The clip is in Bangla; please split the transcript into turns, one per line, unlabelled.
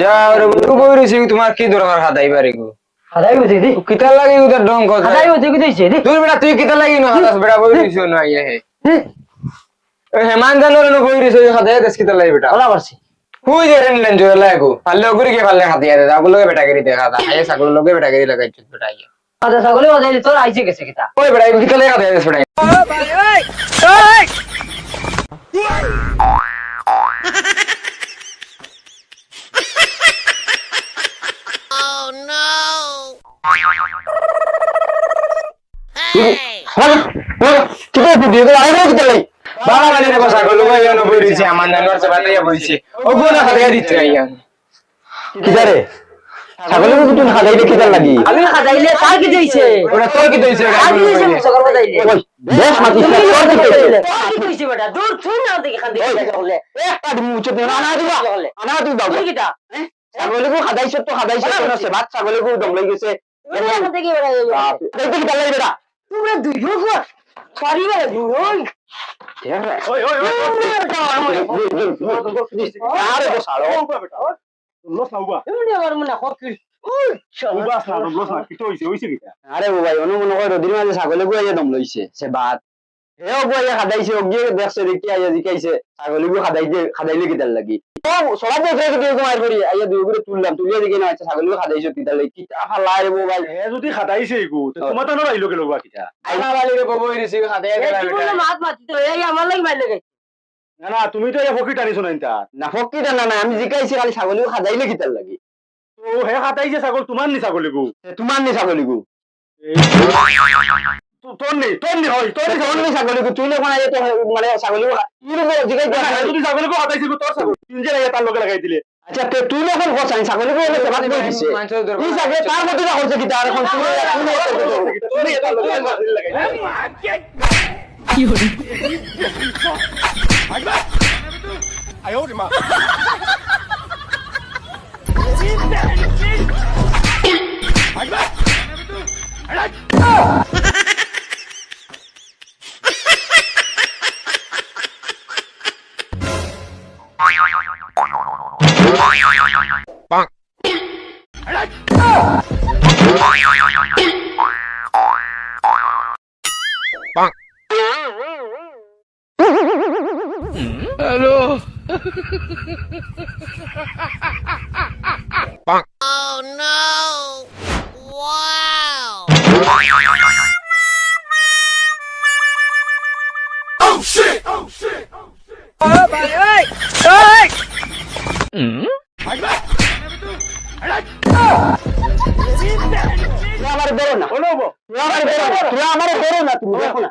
যা রে বন্ধু কইরিছি তোমার কি দরকার? হাদাই বাড়ি গো।
হাদাই বুঝি দি
কিতা লাগি উদার ঢং কথা?
হাদাই বুঝি কি দিছে দি
তুই বেটা তুই কিতা লাগি না হাদাস বেটা কইরিছ না ইয়ে হে। হেমান জানোর না কইরিছ হাদাই দেশ কিতা লাগি বেটা।
ওলা পারছি
হুই যে রেন লেন জোর লাগো পারলে ওগুরি কে পারলে হাতিয়া দে আগুলো বেটা করি দেখা দা আয়ে সাগুলো লগে বেটা করি লাগাই চুত বেটা ইয়ে।
আদা ছাগলে বাজাইলি তোর আইছে গেছে কিতা?
ওই বেটা কিতা লাগি হাদাই দেশ বেটা বাবা মানে রে বসা গলো বইরিছে আমার নানোর সে বইছে ও গোনা হাদাই দিতে আইয়া
কিদারে ছাগলের মতো তুমি হাজাইলে কিদার লাগি
আমি হাদাইলে তার কি দিছে
ওটা তোর কি দইছে
তার কি দিছে ছাগল বাজাইলে
বেশ মাতিস না তোর কি কইছে?
তার কি দিছে বেটা দূর ছুই না দেখি খান দেখি ছাগলে
একটা দিন মুছে দিন আনা দিবা আনা তুই দাও
তুই কিটা
ছাগলের তো গো দম লাগি গেছে
বেটা
বেটা
তোমরা দুই হোক পারিবে দূর ওই
ওই ওই আরে
মনে
ভাই অনুমন রদির মাঝে ছাগলে গুয়ে দম লইছে সে বাদ হেও গো আইয়া হাদাইছে ও গিয়ে দেখছে দেখি আইয়া জিকাইছে ছাগলে গো হাদাইতে হাদাইলে কিদার লাগি। ও সবাই দেখে কি দিও মার করি আইয়া দুই করে তুললাম তুলিয়া দেখি না আচ্ছা ছাগলে গো লাগি কি রে ও ভাই।
যদি খাতাইছে গো তোমার তো নড়াইলো গেল বা কিটা
আইনা বালি রে বইরিছে হাদাইয়া গেলা
এই
বেটা
মাত মাতি তো এই আমার লাগি মাইলে গেছে
না না তুমি তো এই ফকি টানিছো না ইনতা।
না ফক্কি না না আমি জিকাইছি খালি ছাগলে গো হাদাইলে কিদার লাগি।
তো হে খাতাইছে ছাগল তোমার নি ছাগল গো
তোমার নি ছাগলে গো
তোর নি তোর নি হয় তোর
তোর
নি
নি ছাগলে তুই না মানে তো মানে ছাগলে গো ই রে জিকাই
যদি ছাগল গো খাতাইছে গো তোর ছাগল। তিন যে তার লগে লাগাই দিলে।
আচ্ছা তে তুই না কোন কথা ছাগলে গো এলে বাদ করে দিছে এই ছাগলে তার মধ্যে না করছে কি তার এখন তুই
তুমি তার লগে লাগাই
Oh no! Wow!
তুই আমার বেরো না তুই আমার বেরো না তুই আমার বেরো না তুমি দেখো না